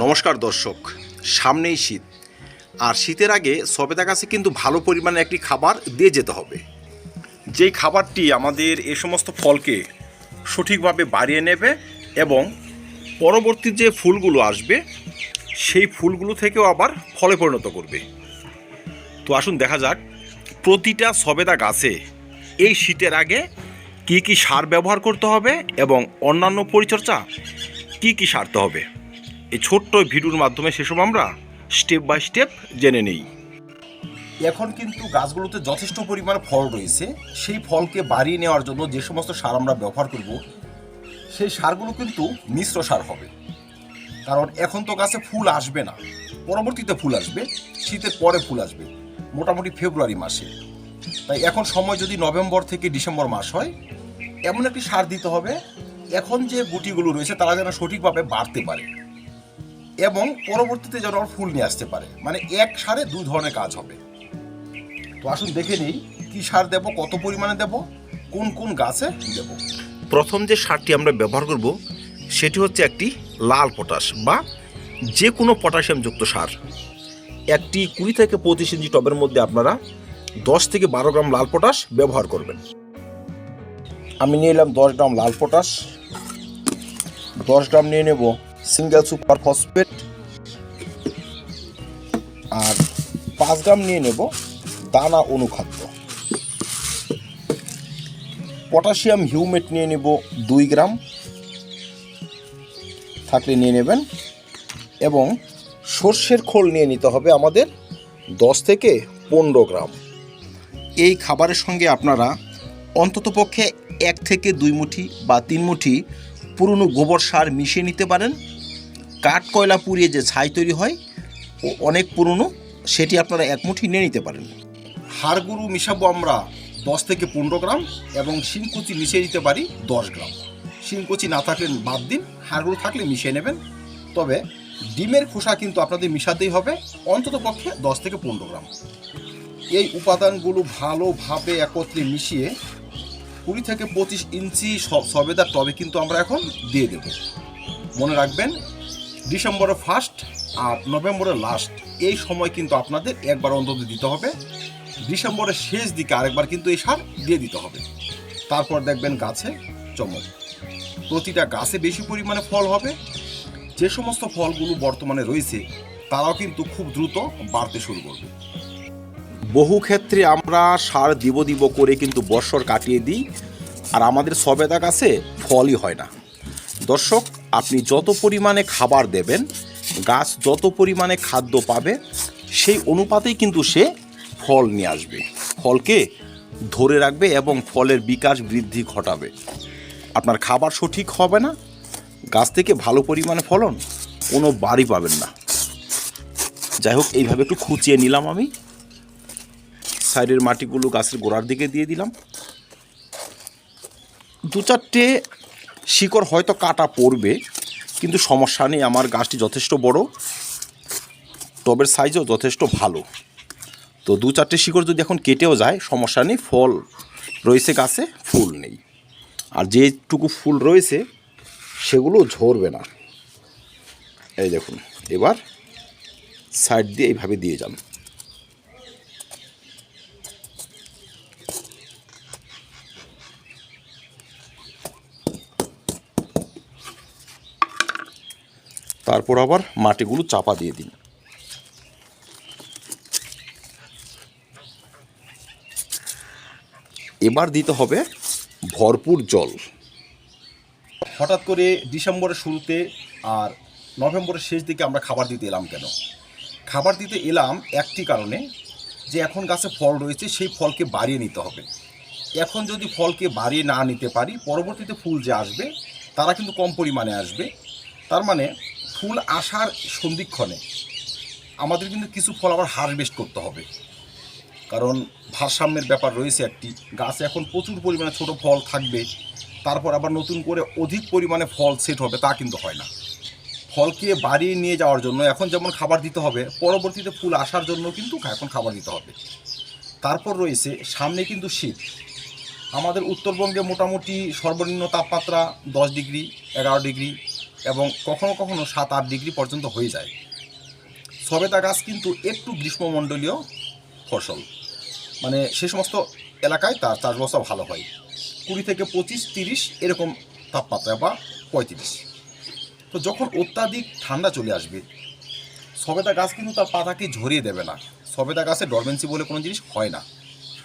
নমস্কার দর্শক, সামনেই শীত। আর শীতের আগে সবেদা গাছে কিন্তু ভালো পরিমাণে একটি খাবার দিয়ে যেতে হবে। যেই খাবারটি আমাদের এ সমস্ত ফলকে সঠিকভাবে বাড়িয়ে নেবে এবং পরবর্তী যে ফুলগুলো আসবে, সেই ফুলগুলো থেকেও আবার ফলে পরিণত করবে। তো আসুন দেখা যাক, প্রতিটা সবেদা গাছে এই শীতের আগে কি কি সার ব্যবহার করতে হবে এবং অন্যান্য পরিচর্যা কি কি সারতে হবে। এই ছোট্ট ভিডিওর মাধ্যমে সেসব আমরা স্টেপ বাই স্টেপ জেনে নেই। এখন কিন্তু গাছগুলোতে যথেষ্ট পরিমাণে ফল রয়েছে। সেই ফলকে বাড়িয়ে নেওয়ার জন্য যে সমস্ত সার আমরা ব্যবহার করব, সেই সারগুলো কিন্তু মিশ্র সার হবে। কারণ এখন তো গাছে ফুল আসবে না। পরবর্তীতে ফুল আসবে, শীতের পরে ফুল আসবে, মোটামুটি ফেব্রুয়ারি মাসে। তাই এখন সময় যদি নভেম্বর থেকে ডিসেম্বর মাস হয়, এমন একটি সার দিতে হবে। এখন যে গুটিগুলো রয়েছে, তারা যেন সঠিকভাবে বাড়তে পারে। এবং পরবর্তীতে যেন আবার ফুল নিয়ে আসতে পারে। মানে এক সারে দুই ধরনের কাজ হবে। তো আসুন দেখে নিই কি সার দেব কত পরিমাণে দেব কোন কোন গাছে দেব। প্রথম যে সারটি আমরা ব্যবহার করব সেটি হচ্ছে একটি লাল পটাশ বা যে কোনো পটাশিয়ামযুক্ত সার। একটি কুড়ি থেকে পঁচিশ ইঞ্চি টবের মধ্যে আপনারা দশ থেকে বারো গ্রাম লাল পটাশ ব্যবহার করবেন। আমি নিয়ে এলাম দশ গ্রাম লাল পটাশ। দশ গ্রাম নিয়ে নেব। সিঙ্গেল সুপার ফসফেট আর পাঁচ গ্রাম নিয়ে নেব দানা অনুখাদ্য। পটাশিয়াম হিউমেট নিয়ে নেব দুই গ্রাম থাকলে নিয়ে নেবেন এবং সর্ষের খোল নিয়ে নিতে হবে আমাদের দশ থেকে পনেরো গ্রাম। এই খাবারের সঙ্গে আপনারা অন্ততপক্ষে এক থেকে দুই মুঠি বা তিন মুঠি পুরনো গোবর সার মিশিয়ে নিতে পারেন। কাঠ কয়লা পুড়িয়ে যে ছাই তৈরি হয়, ও অনেক পুরনো, সেটি আপনারা এক মুঠি নিয়ে নিতে পারেন। হাড়গুরু মিশাবো আমরা দশ থেকে পনেরো গ্রাম এবং শিংকুচি মিশিয়ে দিতে পারি দশ গ্রাম। শিংকুচি না থাকলে বাদ দিন হাড়গুলো থাকলে মিশিয়ে নেবেন। তবে ডিমের খোসা কিন্তু আপনাদের মিশাতেই হবে, অন্তত পক্ষে দশ থেকে পনেরো গ্রাম। এই উপাদানগুলো ভালোভাবে একত্রে মিশিয়ে কুড়ি থেকে পঁচিশ ইঞ্চি সবেদার টবে কিন্তু আমরা এখন দিয়ে দেব। মনে রাখবেন, ডিসেম্বরের ফার্স্ট আর নভেম্বরের লাস্ট এই সময় কিন্তু আপনাদের একবার অন্তত দিতে হবে। ডিসেম্বরের শেষ দিকে আরেকবার কিন্তু এই সার দিয়ে দিতে হবে। তারপর দেখবেন গাছে চমক। প্রতিটা গাছে বেশি পরিমাণে ফল হবে। যে সমস্ত ফলগুলো বর্তমানে রয়েছে, তারাও কিন্তু খুব দ্রুত বাড়তে শুরু করবে। বহু ক্ষেত্রে আমরা সার দিব দিব করে কিন্তু বর্ষর কাটিয়ে দিই, আর আমাদের সবেদা গাছে ফলই হয় না। দর্শক, আপনি যত পরিমাণে খাবার দেবেন, গাছ যত পরিমাণে খাদ্য পাবে, সেই অনুপাতেই কিন্তু সে ফল নিয়ে আসবে। ফলকে ধরে রাখবে এবং ফলের বিকাশ বৃদ্ধি ঘটাবে। আপনার খাবার সঠিক হবে না, গাছ থেকে ভালো পরিমাণে ফলন কোনো বাড়ি পাবেন না। যাই হোক, এইভাবে একটু খুঁচিয়ে নিলাম আমি। সাইডের মাটিগুলো গাছের গোড়ার দিকে দিয়ে দিলাম। দু চারটে শিকড় হয়তো কাটা পড়বে, কিন্তু সমস্যা নেই, আমার গাছটি যথেষ্ট বড়, টবের সাইজও যথেষ্ট ভালো। তো দু চারটে শিকড় যদি এখন কেটেও যায়, সমস্যা নেই, ফল রয়েছে গাছে, ফুল নেই। আর যেটুকু ফুল রয়েছে, সেগুলো ঝরবে না। এই দেখুন, এবার সাইড দিয়ে এইভাবে দিয়ে যান। তারপর আবার মাটিগুলো চাপা দিয়ে দিন। এবার দিতে হবে ভরপুর জল। হঠাৎ করে ডিসেম্বরের শুরুতে আর নভেম্বরের শেষ দিকে আমরা খাবার দিতে এলাম কেন? খাবার দিতে এলাম একটি কারণে যে এখন গাছে ফল রয়েছে সেই ফলকে বাড়িয়ে নিতে হবে। এখন যদি ফলকে বাড়িয়ে না নিতে পারি, পরবর্তীতে ফুল যে আসবে, তারা কিন্তু কম পরিমাণে আসবে। তার মানে ফুল আসার সন্ধিক্ষণে আমাদের কিন্তু কিছু ফল আবার হারভেস্ট করতে হবে। কারণ ভারসাম্যের ব্যাপার রয়েছে একটি। গাছে এখন প্রচুর পরিমাণে ছোট ফল থাকবে, তারপর আবার নতুন করে অধিক পরিমাণে ফল সেট হবে, তা কিন্তু হয় না। ফলকে বাড়িয়ে নিয়ে যাওয়ার জন্য এখন যেমন খাবার দিতে হবে, পরবর্তীতে ফুল আসার জন্য কিন্তু এখন খাবার দিতে হবে। তারপর রয়েছে সামনে কিন্তু শীত। আমাদের উত্তরবঙ্গে মোটামুটি সর্বনিম্ন তাপমাত্রা দশ ডিগ্রি, এগারো ডিগ্রি এবং কখনো কখনো সাত আট ডিগ্রি পর্যন্ত হয়ে যায়। সবেদা গাছ কিন্তু একটু গ্রীষ্মমণ্ডলীয় ফসল। মানে সে সমস্ত এলাকায় তার চাষবাসটা ভালো হয়। কুড়ি থেকে পঁচিশ, তিরিশ এরকম তাপমাত্রা বা পঁয়ত্রিশ। তো যখন অত্যাধিক ঠান্ডা চলে আসবে সবেদা গাছ কিন্তু তার পাতাকে ঝরিয়ে দেবে না। সবেদা গাছে ডরমেন্সি বলে কোনো জিনিস হয় না।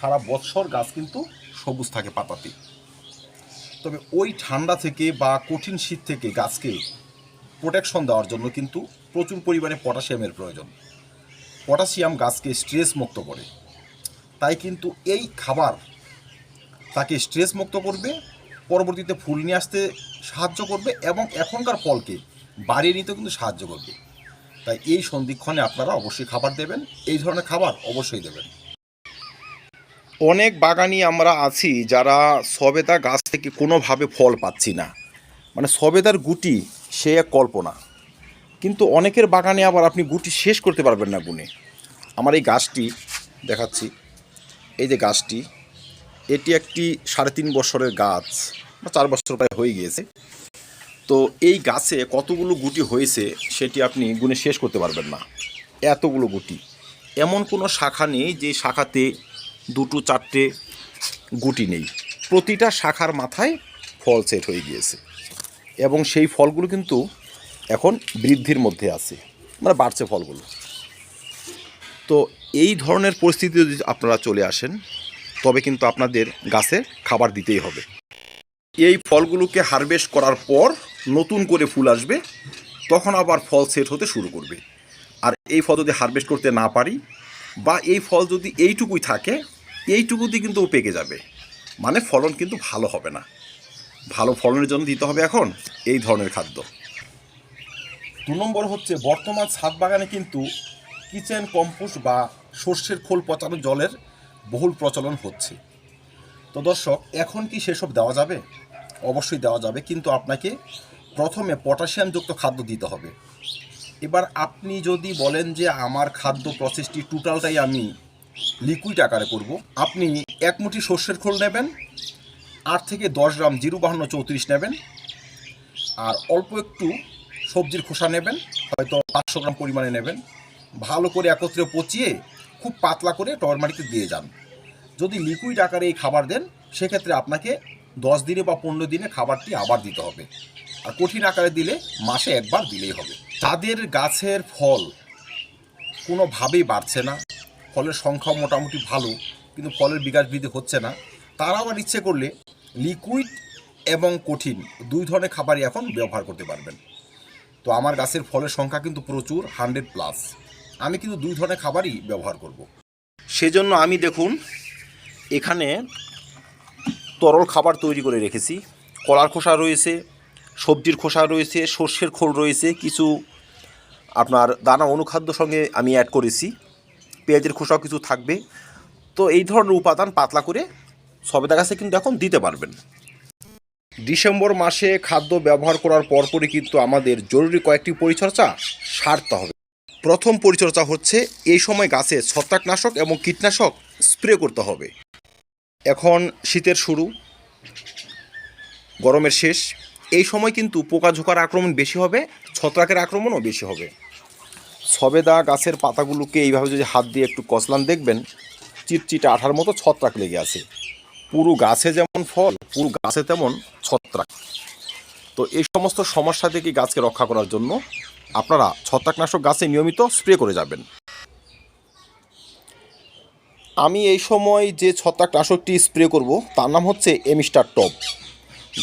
সারা বৎসর গাছ কিন্তু সবুজ থাকে পাতাতে। তবে ওই ঠান্ডা থেকে বা কঠিন শীত থেকে গাছকে প্রোটেকশন দেওয়ার জন্য কিন্তু প্রচুর পরিমাণে পটাশিয়ামের প্রয়োজন। পটাশিয়াম গাছকে স্ট্রেস মুক্ত করে। তাই কিন্তু এই খাবার তাকে স্ট্রেস মুক্ত করবে, পরবর্তীতে ফুল নিয়ে আসতে সাহায্য করবে এবং এখনকার ফলকে বাড়িয়ে নিতে কিন্তু সাহায্য করবে। তাই এই সন্ধিক্ষণে আপনারা অবশ্যই খাবার দেবেন, এই ধরনের খাবার অবশ্যই দেবেন। অনেক বাগানি আমরা আছি যারা সবেদা গাছ থেকে কোনোভাবে ফল পাচ্ছি না। মানে সবেদার গুটি সে এক কল্পনা। কিন্তু অনেকের বাগানে আবার আপনি গুটি শেষ করতে পারবেন না গুনে আমার এই গাছটি দেখাচ্ছি। এই যে গাছটি, এটি একটি সাড়ে তিন বছরের গাছ, বা চার বছর প্রায় হয়ে গিয়েছে। তো এই গাছে কতগুলো গুটি হয়েছে সেটি আপনি গুনে শেষ করতে পারবেন না। এতগুলো গুটি। এমন কোনো শাখা নেই যে শাখাতে দুটো চারটে গুটি নেই। প্রতিটা শাখার মাথায় ফল সেট হয়ে গিয়েছে এবং সেই ফলগুলো কিন্তু এখন বৃদ্ধির মধ্যে আছে মানে বাড়ছে ফলগুলো। তো এই ধরনের পরিস্থিতি যদি আপনারা চলে আসেন, তবে কিন্তু আপনাদের গাছে খাবার দিতেই হবে। এই ফলগুলোকে হারভেস্ট করার পর নতুন করে ফুল আসবে, তখন আবার ফল সেট হতে শুরু করবে। আর এই ফল যদি হারভেস্ট করতে না পারি বা এই ফল যদি এইটুকুই থাকে এইটুকুতে কিন্তু ও পেকে যাবে। মানে ফলন কিন্তু ভালো হবে না। ভালো ফলনের জন্য দিতে হবে এখন এই ধরনের খাদ্য। দু নম্বর হচ্ছে, বর্তমান ছাদ বাগানে কিন্তু কিচেন, কম্পোস্ট বা সর্ষের খোল পচানো জলের বহুল প্রচলন হচ্ছে। তো দর্শক, এখন কি সেসব দেওয়া যাবে? অবশ্যই দেওয়া যাবে, কিন্তু আপনাকে প্রথমে পটাশিয়ামযুক্ত খাদ্য দিতে হবে। এবার আপনি যদি বলেন যে আমার খাদ্য প্রসেসটি টোটালটাই আমি লিকুইড আকারে করব। আপনি এক মুঠি সর্ষের খোল নেবেন, আট থেকে দশ গ্রাম জিরো বাহান্ন চৌত্রিশ নেবেন, আর অল্প একটু সবজির খোসা নেবেন, হয়তো পাঁচশো গ্রাম পরিমাণে নেবেন। ভালো করে একত্রে পচিয়ে খুব পাতলা করে টরমাটিতে দিয়ে যান। যদি লিকুইড আকারে এই খাবার দেন, সেক্ষেত্রে আপনাকে দশ দিনে বা পনেরো দিনে খাবারটি আবার দিতে হবে। আর কঠিন আকারে দিলে মাসে একবার দিলেই হবে। তাদের গাছের ফল কোনোভাবেই বাড়ছে না ফলের সংখ্যা মোটামুটি ভালো, কিন্তু ফলের বিকাশ বৃদ্ধি হচ্ছে না। তারা আবার ইচ্ছে করলে লিকুইড এবং কঠিন দুই ধরনের খাবারই এখন ব্যবহার করতে পারবেন। তো আমার গাছের ফলের সংখ্যা কিন্তু প্রচুর হান্ড্রেড প্লাস আমি কিন্তু দুই ধরনের খাবারই ব্যবহার করব। সেজন্য আমি দেখুন, এখানে তরল খাবার তৈরি করে রেখেছি। কলার খোসা রয়েছে, সবজির খোসা রয়েছে, সর্ষের খোল রয়েছে, কিছু আপনার দানা, অনুখাদ্য সঙ্গে আমি অ্যাড করেছি। পেঁয়াজের খোসাও কিছু থাকবে। তো এই ধরনের উপাদান পাতলা করে সবেদা গাছে কিন্তু এখন দিতে পারবেন। ডিসেম্বর মাসে খাদ্য ব্যবহার করার পরপরই কিন্তু আমাদের জরুরি কয়েকটি পরিচর্যা সারতে হবে। প্রথম পরিচর্যা হচ্ছে এই সময় গাছে ছত্রাকনাশক এবং কীটনাশক স্প্রে করতে হবে। এখন শীতের শুরু, গরমের শেষ। এই সময় কিন্তু পোকা ঝোকার আক্রমণ বেশি হবে, ছত্রাকের আক্রমণও বেশি হবে। সবেদা গাছের পাতাগুলোকে এইভাবে যদি হাত দিয়ে একটু কচলান, দেখবেন চিটচিটে আঠার মতো ছত্রাক লেগে আছে। পুরো গাছে যেমন ফল, পুরো গাছে তেমন ছত্রাক। তো এই সমস্ত সমস্যা থেকে গাছকে রক্ষা করার জন্য আপনারা ছত্রাকনাশক গাছে নিয়মিত স্প্রে করে যাবেন। আমি এই সময় যে ছত্রাকনাশকটি স্প্রে করব, তার নাম হচ্ছে এমিস্টার টপ।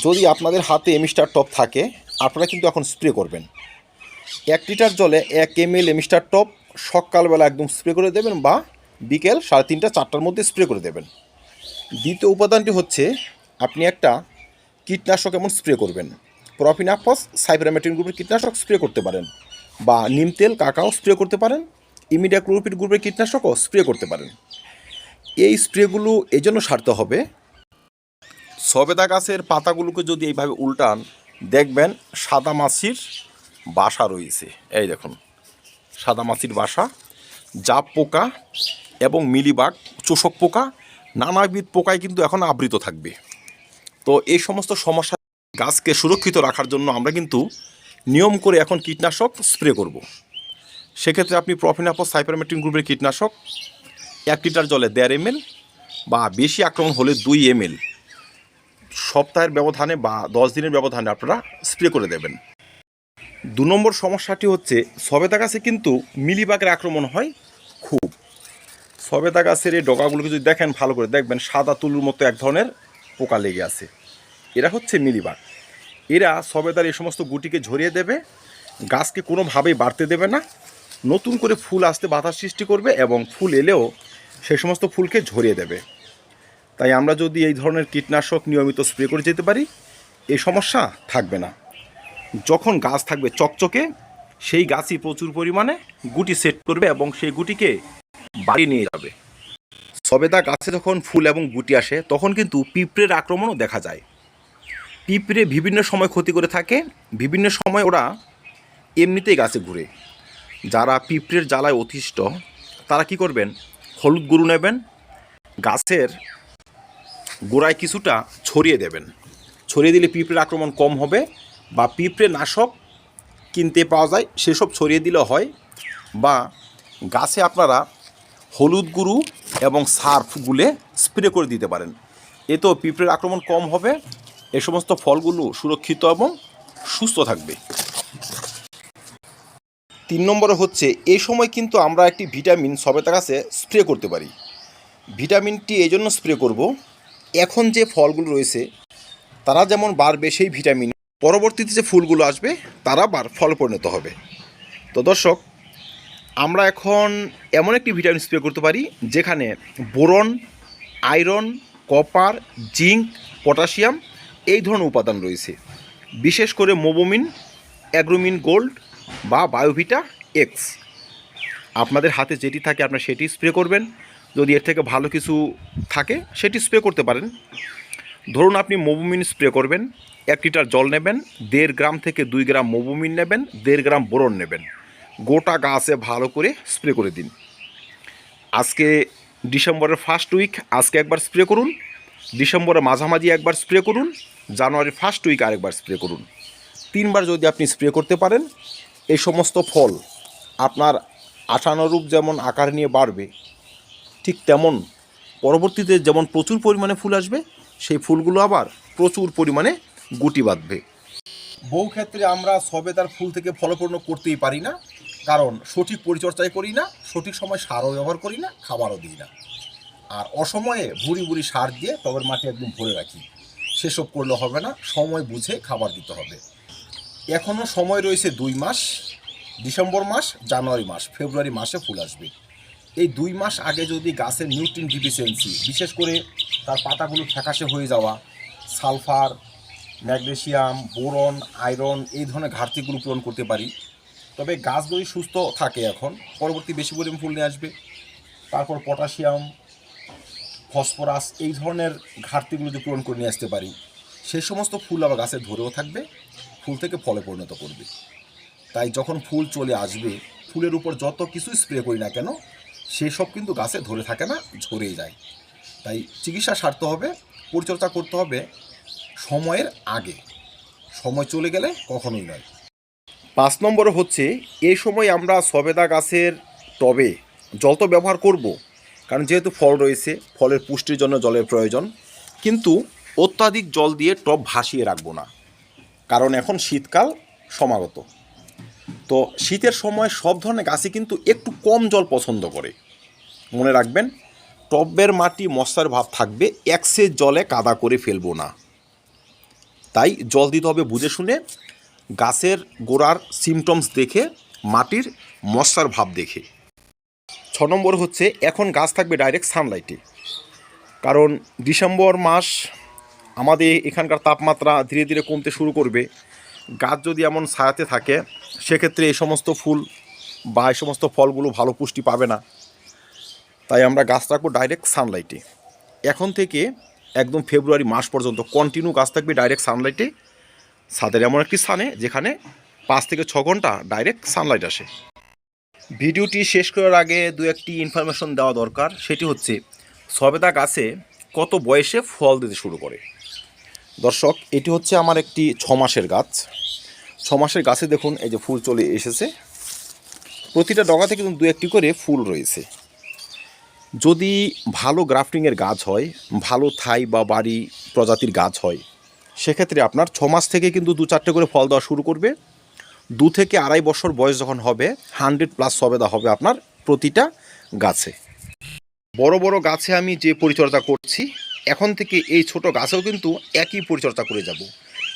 যদি আপনাদের হাতে এমিস্টার টপ থাকে, আপনারা কিন্তু এখন স্প্রে করবেন। এক লিটার জলে এক এম এল এমিস্টার টপ সকালবেলা একদম স্প্রে করে দেবেন বা বিকেল সাড়ে তিনটা, চারটার মধ্যে স্প্রে করে দেবেন। দ্বিতীয় উপাদানটি হচ্ছে আপনি একটা কীটনাশক এমন স্প্রে করবেন। প্রফিনাফস সাইব্রামেটিন গ্রুপের কীটনাশক স্প্রে করতে পারেন বা নিম তেল, কাকাও স্প্রে করতে পারেন ইমিডিয়া ক্লোরোপিড গ্রুপের কীটনাশকও স্প্রে করতে পারেন। এই স্প্রেগুলো এজন্য সারতে হবে। সবেদা গাছের পাতাগুলোকে যদি এইভাবে উল্টান, দেখবেন সাদা মাছির বাসা রয়েছে। এই দেখুন, সাদা মাছির বাসা, জাপ পোকা এবং মিলিবাগ চোষক পোকা, নানাবিধ পোকায় কিন্তু এখন আবৃত থাকবে। তো এই সমস্ত সমস্যা গাছকে সুরক্ষিত রাখার জন্য আমরা কিন্তু নিয়ম করে এখন কীটনাশক স্প্রে করব। সেক্ষেত্রে আপনি প্রফিনাপস সাইপারমেট্রিন গ্রুপের কীটনাশক এক লিটার জলে দেড় এম বা বেশি আক্রমণ হলে দুই এম সপ্তাহের ব্যবধানে বা দশ দিনের ব্যবধানে আপনারা স্প্রে করে দেবেন। দু নম্বর সমস্যাটি হচ্ছে, সবেদা গাছে কিন্তু মিলিবাগের আক্রমণ হয় খুব। সবেদা গাছের এই ডগাগুলোকে যদি দেখেন, ভালো করে দেখবেন, সাদা তুলুর মতো এক ধরনের পোকা লেগে আছে। এরা হচ্ছে মিলিবাগ। এরা সবেদার এই সমস্ত গুটিকে ঝরিয়ে দেবে, গাছকে কোনোভাবেই বাড়তে দেবে না, নতুন করে ফুল আসতে বাধা সৃষ্টি করবে এবং ফুল এলেও সেই সমস্ত ফুলকে ঝরিয়ে দেবে। তাই আমরা যদি এই ধরনের কীটনাশক নিয়মিত স্প্রে করে যেতে পারি, এই সমস্যা থাকবে না। যখন গাছ থাকবে চকচকে, সেই গাছই প্রচুর পরিমাণে গুটি সেট করবে এবং সেই গুটিকে বাড়ি নিয়ে যাবে। সবেদা গাছে যখন ফুল এবং গুটি আসে, তখন কিন্তু পিঁপড়ের আক্রমণও দেখা যায়। পিঁপড়ে বিভিন্ন সময় ক্ষতি করে থাকে, বিভিন্ন সময় ওরা এমনিতেই গাছে ঘুরে। যারা পিঁপড়ের জ্বালায় অতিষ্ঠ, তারা কি করবেন? হলুদ গরু নেবেন, গাছের গোড়ায় কিছুটা ছড়িয়ে দেবেন। ছড়িয়ে দিলে পিঁপড়ের আক্রমণ কম হবে বা পিঁপড়ে নাশক কিনতে পাওয়া যায়, সেসব ছড়িয়ে দিলে হয় বা গাছে আপনারা হলুদ গুঁড়ো এবং সার্ফ গুলে স্প্রে করে দিতে পারেন। এতেও পিঁপড়ের আক্রমণ কম হবে, এ সমস্ত ফলগুলো সুরক্ষিত এবং সুস্থ থাকবে। তিন নম্বরে হচ্ছে এই সময় কিন্তু আমরা একটি ভিটামিন সবেতা গাছে স্প্রে করতে পারি। ভিটামিনটি এই জন্য স্প্রে করব, এখন যে ফলগুলো রয়েছে, তারা যেমন বাড়বে সেই ভিটামিন পরবর্তীতে যে ফুলগুলো আসবে, তারা বার ফল পরিণত হবে। তো দর্শক, আমরা এখন এমন একটি ভিটামিন স্প্রে করতে পারি, যেখানে boron, iron, copper, zinc, potassium এই ধরনের উপাদান রয়েছে। বিশেষ করে মোবোমিন, অ্যাগ্রোমিন গোল্ড বা বায়োভিটা এক্স। আপনাদের হাতে যেটি থাকে, আপনারা সেটি স্প্রে করবেন। যদি এর থেকে ভালো কিছু থাকে, সেটি স্প্রে করতে পারেন। ধরুন আপনি মোবোমিন স্প্রে করবেন। এক লিটার জল নেবেন, দেড় গ্রাম থেকে দুই গ্রাম মোবোমিন নেবেন, দেড় গ্রাম বোরন নেবেন। গোটা গাছে ভালো করে স্প্রে করে দিন। আজকে ডিসেম্বরের ফার্স্ট উইক আজকে একবার স্প্রে করুন। ডিসেম্বরের মাঝামাঝি একবার স্প্রে করুন, জানুয়ারির ফার্স্ট উইক আরেকবার স্প্রে করুন। তিনবার যদি আপনি স্প্রে করতে পারেন, এই সমস্ত ফল আপনার আশানুরূপ যেমন আকার নিয়ে বাড়বে, ঠিক তেমন পরবর্তীতে যেমন প্রচুর পরিমাণে ফুল আসবে, সেই ফুলগুলো আবার প্রচুর পরিমাণে গুটি বাঁধবে। বহু ক্ষেত্রে আমরা সবেদার ফুল থেকে ফলপূর্ণ করতেই পারি না, কারণ সঠিক পরিচর্যাই করি না, সঠিক সময় সারও ব্যবহার করি না, খাবারও দিই না। আর অসময়ে ভুড়ি ভুড়ি সার দিয়ে টবের মাটি একদম ভরে রাখি। সেসব করলে হবে না, সময় বুঝে খাবার দিতে হবে। এখনও সময় রয়েছে দুই মাস, ডিসেম্বর মাস, জানুয়ারি মাস, ফেব্রুয়ারি মাসে ফুল আসবে। এই দুই মাস আগে যদি গাছের নিউট্রিন ডিফিসিয়েন্সি, বিশেষ করে তার পাতাগুলো ফ্যাকাশে হয়ে যাওয়া, সালফার ম্যাগনেসিয়াম বোরন, আয়রন এই ধরনের ঘাটতিগুলো পূরণ করতে পারি। তবে গাছ যদি সুস্থ থাকে এখন, পরবর্তী বেশি পরিমাণ ফুল নিয়ে আসবে। তারপর পটাশিয়াম, ফসফরাস এই ধরনের ঘাটতিগুলো যদি পূরণ করে নিয়ে আসতে পারি সেই সমস্ত ফুল আবার গাছে ধরেও থাকবে, ফুল থেকে ফলে পরিণত করবে। তাই যখন ফুল চলে আসবে, ফুলের উপর যত কিছু স্প্রে করি না কেন সেসব কিন্তু গাছে ধরে থাকে না ঝরে যায়। তাই চিকিৎসা সারতে হবে, পরিচর্যা করতে হবে সময়ের আগে। সময় চলে গেলে কখনোই নয়। পাঁচ নম্বর হচ্ছে এই সময় আমরা সবেদা গাছের টবে জল তো ব্যবহার করব, কারণ যেহেতু ফল রয়েছে, ফলের পুষ্টির জন্য জলের প্রয়োজন। কিন্তু অত্যাধিক জল দিয়ে টব ভাসিয়ে রাখব না, কারণ এখন শীতকাল সমাগত। তো শীতের সময় সব ধরনের গাছে কিন্তু একটু কম জল পছন্দ করে। মনে রাখবেন, টবের মাটি মশার ভাব থাকবে একসের জলে কাদা করে ফেলব না। তাই জল দিতে হবে বুঝে শুনে। গাছের গোড়ার সিমটমস দেখে, মাটির মশার ভাব দেখে। ছ নম্বর হচ্ছে, এখন গাছ থাকবে ডাইরেক্ট সানলাইটে কারণ ডিসেম্বর মাস আমাদের এখানকার তাপমাত্রা ধীরে ধীরে কমতে শুরু করবে। গাছ যদি এমন ছায়াতে থাকে, সেক্ষেত্রে এই সমস্ত ফুল বা এই সমস্ত ফলগুলো ভালো পুষ্টি পাবে না। তাই আমরা গাছ রাখব ডাইরেক্ট সানলাইটে এখন থেকে একদম ফেব্রুয়ারি মাস পর্যন্ত কন্টিনিউ গাছ থাকবে ডাইরেক্ট সানলাইটে ছাদের এমন একটি স্থানে যেখানে পাঁচ থেকে ছ ঘণ্টা ডাইরেক্ট সানলাইট আসে। ভিডিওটি শেষ করার আগে দু একটি ইনফরমেশন দেওয়া দরকার, সেটি হচ্ছে সবেদা গাছে কত বয়সে ফল দিতে শুরু করে? দর্শক, এটি হচ্ছে আমার একটি ছ মাসের গাছ। ছ মাসের গাছে দেখুন, এই যে ফুল চলে এসেছে। প্রতিটা ডগাতে কিন্তু দু একটি করে ফুল রয়েছে। যদি ভালো গ্রাফটিংয়ের গাছ হয়, ভালো থাই বা বাড়ি প্রজাতির গাছ হয়, সেক্ষেত্রে আপনার ছ মাস থেকে কিন্তু দু চারটে করে ফল দেওয়া শুরু করবে। দু থেকে আড়াই বছর বয়স যখন হবে হান্ড্রেড প্লাস সবেদা হবে আপনার প্রতিটা গাছে। বড় বড় গাছে আমি যে পরিচর্যা করছি, এখন থেকে এই ছোট গাছেও কিন্তু একই পরিচর্যা করে যাব।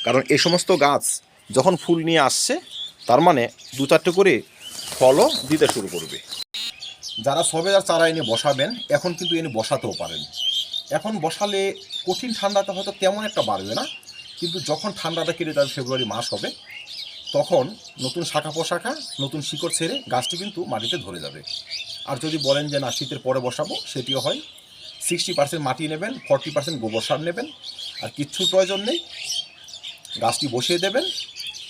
কারণ এই সমস্ত গাছ যখন ফুল নিয়ে আসছে, তার মানে দু চারটে করে ফলও দিতে শুরু করবে। যারা সবেদার চারা এনে বসাবেন, এখন কিন্তু এনে বসাতেও পারেন। এখন বসালে কঠিন ঠান্ডাটা হয়তো তেমন একটা বাড়বে না, কিন্তু যখন ঠান্ডাটা কেটে যাবে ফেব্রুয়ারি মাস হবে, তখন নতুন শাখা পোশাখা, নতুন শিকড় ছেড়ে গাছটি কিন্তু মাটিতে ধরে যাবে। আর যদি বলেন যে, না, শীতের পরে বসাবো সেটিও হয়। সিক্সটি পার্সেন্ট মাটি নেবেন ফর্টি পার্সেন্ট গোবর সার নেবেন, আর কিচ্ছুর প্রয়োজন নেই। গাছটি বসিয়ে দেবেন।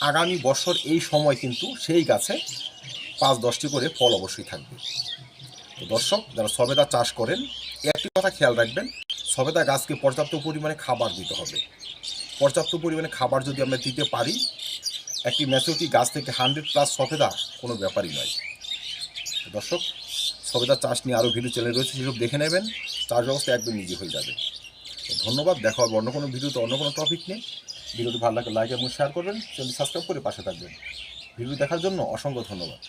আগামী বছর এই সময় কিন্তু সেই গাছে পাঁচ দশটি করে ফল অবশ্যই থাকবে। তো দর্শক, যারা সবেদা চাষ করেন একটি কথা খেয়াল রাখবেন, সবেদা গাছকে পর্যাপ্ত পরিমাণে খাবার দিতে হবে। পর্যাপ্ত পরিমাণে খাবার যদি আমরা দিতে পারি, একটি ম্যাচুরিটি গাছ থেকে হান্ড্রেড প্লাস সবেদা কোনো ব্যাপারই নয়। দর্শক, সবেদা চাষ নিয়ে আরও ভিডিও চ্যানেল রয়েছে, সেসব দেখে নেবেন, চাষ ব্যবস্থা একদম ইজি হয়ে যাবে। ধন্যবাদ, দেখা হবে অন্য কোনো ভিডিওতে অন্য কোনো টপিক নিয়ে। ভিডিওটি ভালো লাগে লাইক এবং শেয়ার করবেন চ্যানেল সাবস্ক্রাইব করে পাশে থাকবেন। ভিডিও দেখার জন্য অসংখ্য ধন্যবাদ।